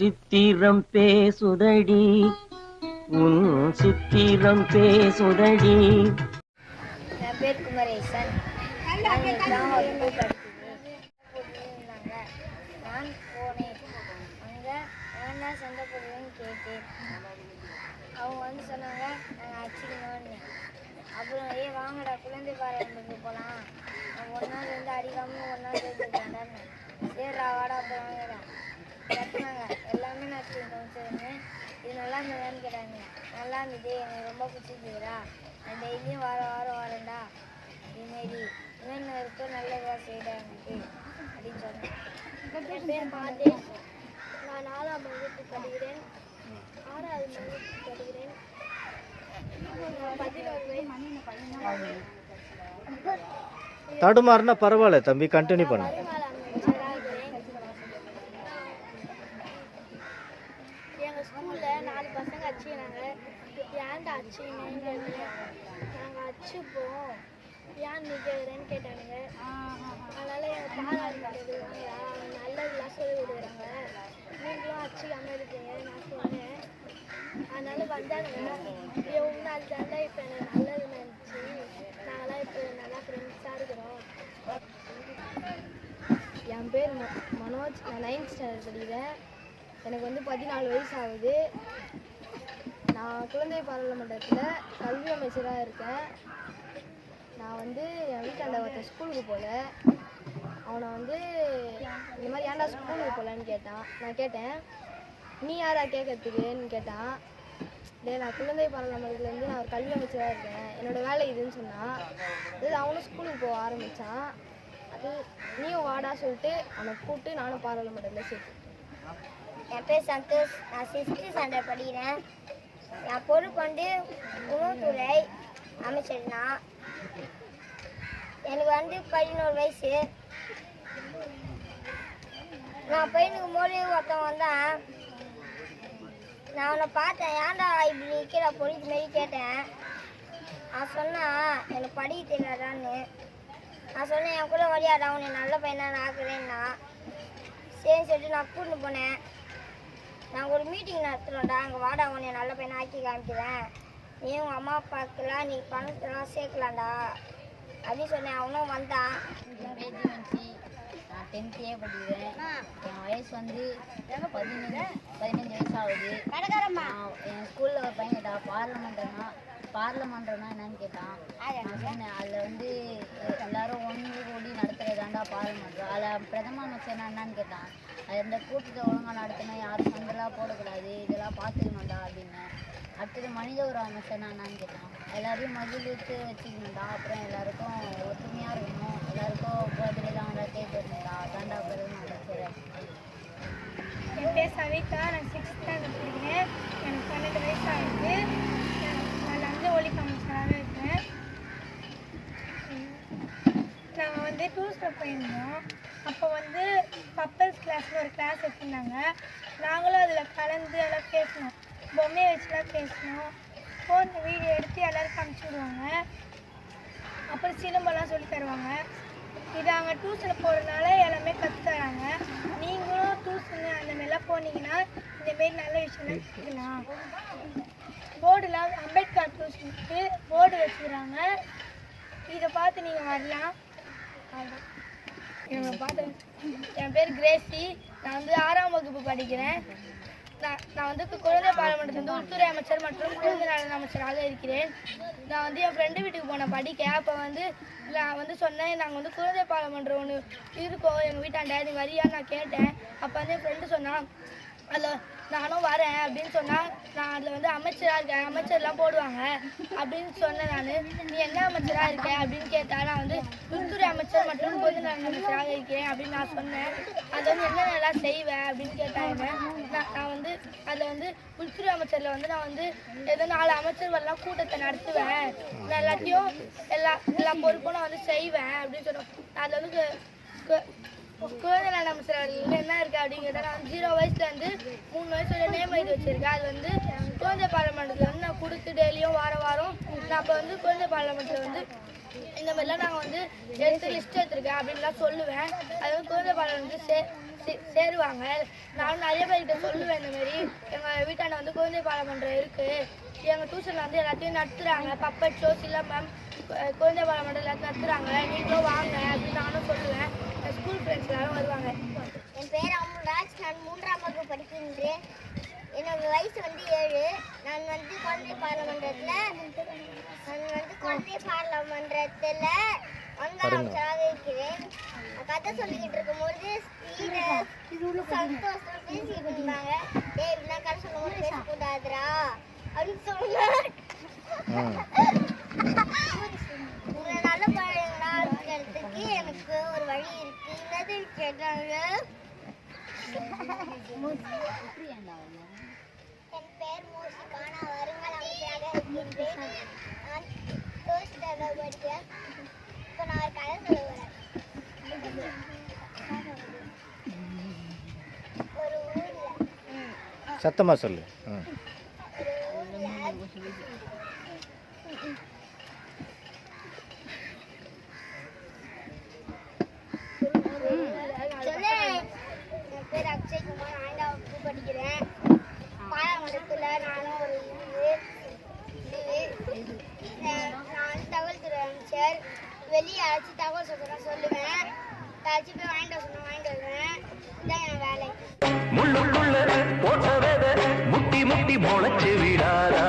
சித்திரம் பேசுதடி. உன் சித்திரம் பேசுதடி. என் பேர் குமரேசன். நான் நான் போனேன். அங்கே ஏன்னா சண்டை போடுவேன்னு கேட்டேன். அவங்க வந்து சொன்னாங்க நாங்கள் அடிச்சுக்கணும்னு. அப்புறம் ஏ வாங்கடா குழந்தை பாராட்டுக்கு போகலாம் ஒரு நாள் வந்து அடிக்காமல் ஒரு நாள் சேர்த்துட்டாண்டான்னு சரிடா வாடா அப்புறம் வாங்கடா கட்டினாங்க எல்லாமே நான் சரிங்க இது கேட்டாங்க நல்லா இருந்தது. எனக்கு ரொம்ப பிடிச்சிருக்குதுடா நான் டெய்லியும் வாரம் வாரம் வரேன்டா. இதுமாரி இன்னும் இருக்க நல்லதாக செய்யடா எனக்கு அப்படின்னு சொன்னேன். பேர் மாதேஷ் நான் நாலாம் வகுப்பு படிக்கிறேன். ஆறாவது வகுப்பு படிக்கிறேன். பதினோரு தடுமாறுனா பரவாயில்ல தம்பி. கண்டினியூ பண்ணு வருங்கால அமைச்சராக இருக்கிறேன் எங்கள் ஸ்கூலில் நாலு பசங்க அடிச்சுக்கிறாங்க ஏன்டா அடிச்சுக்கினேன்னு கேட்டேன் நாங்கள் அடிச்சுப்போம் ஏன் நிற்கிறேன்னு கேட்டானுங்க. அதனால் என் பாராட்டு வாங்கடா சொல்லி கொடுக்குறாங்க. நீங்களும் அடிச்சுக்காம இருக்கீங்க நான் சொன்னேன். அதனால வந்தாங்க. இவங்க நாள் தாண்டா இப்போ எனக்கு நல்லது நினச்சி நாங்களாம் இப்போ நல்லா ஃப்ரெண்ட்ஸாக இருக்கிறோம். என் பேர் மனோஜ். நான் நைன்த் ஸ்டாண்டர்ட் படிக்கிறேன். எனக்கு வந்து பதினாலு வயசு ஆகுது. நான் குழந்தை பாராளுமன்றத்தில் கல்வி அமைச்சராக இருக்கேன். நான் வந்து என் வீட்டாண்ட ஒருத்தன் ஸ்கூலுக்கு போகல அவனை வந்து இந்த மாதிரி ஏன்டா ஸ்கூலுக்கு போகலன்னு கேட்டான். நான் கேட்டேன் நீ யாரா கேட்கறதுக்குன்னு கேட்டான். டே நான் குழந்தை பாராளுமன்றத்துலேருந்து நான் ஒரு கல்வி அமைச்சராக இருக்கேன். என்னோட வேலை இதுன்னு சொன்னான். அது அவனும் ஸ்கூலுக்கு போக ஆரம்பித்தான் அது நீயும் வாடா சொல்லிட்டு அவனை கூப்பிட்டு நானும் பாராளுமன்றத்தில் சேர்த்து என் பேர் சந்தோஷ். நான் சிக்ஸ்த்து ஸ்டாண்டர்ட் படிக்கிறேன். என் பொறுப்பு வந்து உணவுத்துறை அமைச்சர்னா எனக்கு வந்து பதினோரு வயசு. நான் பையனுக்கு மோடி ஒருத்தன் வந்தான். நான் அவனை பார்த்தேன் ஏன்டா இப்படி நிற்கிற பொழிச்சு மாரி கேட்டேன்? அவன் சொன்னான் எனக்கு படிக்க தெரியாதான்னு. நான் சொன்னேன் என் கூட வழியாடா உன்னை நல்ல பையனாக நான் ஆக்குறேன்னா. சரின்னு சொல்லிட்டு நான் கூட்டின்னு போனேன். நாங்கள் ஒரு மீட்டிங் நடத்துகிறோம்டா அங்கே வாடா உன்னை நல்ல பையனை ஆக்கி காமிக்கிறேன். நீ உங்கள் அம்மா அப்பாக்கெல்லாம் நீ பணத்தெல்லாம் சேர்க்கலாம்டா. அப்படின்னு சொன்னேன். அவனும் வந்தான். நான் டென்த் ஏ படிக்கிறேன். என் வயசு வந்து பதினஞ்சு பதினஞ்சு வயசு ஆகுது. என் ஸ்கூலில் ஒரு பையன் பார்லமெண்ட்னா பார்லமெண்ட்னா என்னன்னு கேட்டான். நான் சொன்னேன் அதில் வந்து எல்லாரும் ஒன்று கூடி நடத்துறதாண்டா பார்லமெண்ட் அதில் பிரதம அமைச்சர்னா என்னன்னு கேட்டான். அது இந்த கூட்டத்தை ஒழுங்காக நடத்தணும் யாரும் சண்டெல்லாம் போடக்கூடாது இதெல்லாம் பார்த்துக்கணும்டா அப்படின்னு. அடுத்தது மனித உறவு அமைச்சர்னா என்னன்னு கேட்டான். எல்லாரையும் மகிழ்வித்து வச்சுக்கணும்டா. அப்புறம் எல்லாருக்கும் ஒற்றுமையாக இருக்கணும். எல்லாருக்கும் பதிலாம் கேட்கணும்டா தாண்டா பிரதம அமைச்சர் என் பேர் சவிதா நான் சிக்ஸ்த் ஸ்டாண்டர்ட் படிக்கிறேன் எனக்கு பன்னெண்டு வயசு ஆகுது நான் லஞ்ச ஒழிப்பு அமைச்சராக இருக்கேன் நாங்கள் வந்து போயிருந்தோம். அப்போ வந்து கப்பல்ஸ் கிளாஸ்னு ஒரு கிளாஸ் வச்சுருந்தாங்க. நாங்களும் அதில் கலந்து எல்லாம் பேசினோம். பொம்மையை வச்சுலாம் பேசினோம். ஃபோன் வீடியோ எடுத்து எல்லோரும் அனுப்பிச்சி விடுவாங்க. அப்புறம் சிலம்பெல்லாம் சொல்லி தருவாங்க. இது அங்கே டியூஷன் போகிறதுனால எல்லாமே கற்று தராங்க. நீங்களும் டியூஷனு அந்த மாதிரிலாம் போனீங்கன்னா இந்தமாரி நல்ல விஷயம்லாம் கற்றுக்கலாம் போர்டுலாம் அம்பேத்கர் டியூஷனுக்கு போர்டு வச்சுக்கிறாங்க இதை பார்த்து நீங்கள் வரலாம். என் பேர் கிரேசி. நான் வந்து ஆறாம் வகுப்பு படிக்கிறேன். நான் நான் வந்து குழந்தை பாராளுமன்றத்தில் வந்து உள்துறை அமைச்சர் மற்றும் குழந்தை நலன் அமைச்சராக இருக்கிறேன். நான் வந்து என் ஃப்ரெண்டு வீட்டுக்கு போனேன் படிக்க அப்போ வந்து நான் வந்து சொன்னேன் நாங்கள் வந்து குழந்தை பாராளுமன்றம் ஒன்று இருக்கோம். எங்கள் வீட்டாண்ட நீ வரியான்னு நான் கேட்டேன். அப்போ வந்து என் ஃப்ரெண்டு சொன்னான் அதில் நானும் வரேன் அப்படின்னு சொன்னால் நான் அதில் வந்து அமைச்சராக இருக்கேன் அமைச்சர்லாம் போடுவாங்க. அப்படின்னு சொன்னேன் நான். நீ என்ன அமைச்சராக இருக்க அப்படின்னு கேட்டால் நான் வந்து உள்துறை அமைச்சர் மற்றும் பொது நலன் அமைச்சராக இருக்கிறேன் அப்படின்னு நான் சொன்னேன். அதை வந்து என்னென்னலாம் செய்வேன் அப்படின்னு கேட்டாங்க. நான் நான் வந்து அதில் வந்து உள்துறை அமைச்சரில் வந்து நான் வந்து ஏதோ நாலு அமைச்சர்கள்லாம் கூட்டத்தை நடத்துவேன். நான் எல்லாத்தையும் எல்லா எல்லா பொறுப்பும் நான் வந்து செய்வேன் அப்படின்னு சொன்னேன். அதில் வந்து குழந்தை நல அமைச்சர் என்ன இருக்குது அப்படிங்கிறத நான் ஜீரோ வயசுலேருந்து மூணு வயசு வரை நேம் எழுதி வச்சுருக்கேன். அது வந்து குழந்தை பாராளுமன்றத்தில் வந்து நான் கொடுத்து டெய்லியும் வாரம் வாரம் நான் அப்போ வந்து குழந்தை பாராளுமன்றத்தில் வந்து இந்த மாதிரிலாம் நாங்கள் வந்து எடுத்து லிஸ்ட் எடுத்துருக்கேன் அப்படின்லாம் சொல்லுவேன். அது வந்து குழந்தை பாராளுமன்றத்தில் வந்து சே சே- சேருவாங்க. நானும் நிறைய பேர்கிட்ட சொல்லுவேன் இந்த மாதிரி. எங்கள் வீட்டாண்ட வந்து குழந்தை பாராளுமன்றம் இருக்குது எங்கள் டியூஷனில் வந்து எல்லாத்தையும் நடத்துகிறாங்க பப்பட் ஷோ சிலம்பம் குழந்தை பாடம் மன்றம் எல்லாத்தையும் நடத்துகிறாங்க நீங்களும் வாங்க அப்படின்னு நானும் சொல்லுவேன். என் ஸ்கூல் ஃப்ரெண்ட்ஸ் எல்லாரும் வருவாங்க. என் பேர் அமுல்ராஜ் நான் மூன்றாம் வகுப்பு படிக்கின்றேன். என்னோட வயசு வந்து ஏழு. நான் வந்து குழந்தை பாராளுமன்றத்தில் நான் வந்து குழந்தை பாராளுமன்றத்தில் ஒன்றாம் இருக்கிறேன் கதை சொல்லிக்கிட்டு இருக்கும்போது சந்தோஷம் பேசிக்கிட்டு இருந்தாங்க டேய் இப்படிலாம் கதை சொல்லும்போது பேசக்கூடாதுடா. அப்படின்னு சொன்னாங்க ம் உங்களை நல்ல பழங்களா இருக்கிறதுக்கு எனக்கு ஒரு வழி இருக்கு என்னது கேட்டாங்க என் பேர் மூசிகா நான் வருங்கால அமைச்சராக இருக்கின்றேன் நான் first standard படிக்கிறேன் இப்போ நான் ஒரு கதை சொல்ல. வரேன் ஒரு ஊரில் சத்தமாக சொல்லு ம் ஒரு ஊர்ல சொல்லு என் பேர் அக்ஷய்குமார் ஆண்டாம் வகுப்பு படிக்கிறேன். பாராமட்டத்தில் நானும் ஒரு நான் தகவல் துறை அமைச்சர். வெளியே அழைச்சி தகவல் சொல்கிறேன் சொல்லுவேன். அழைச்சி போய் வாங்கிட்டு வர சொன்ன வாங்கிட்டு வருவேன். இதான் என் வேலை. முள்ளுக்குள்ள போட்ட வேத முட்டி முட்டி முளைச்சு விடாதா?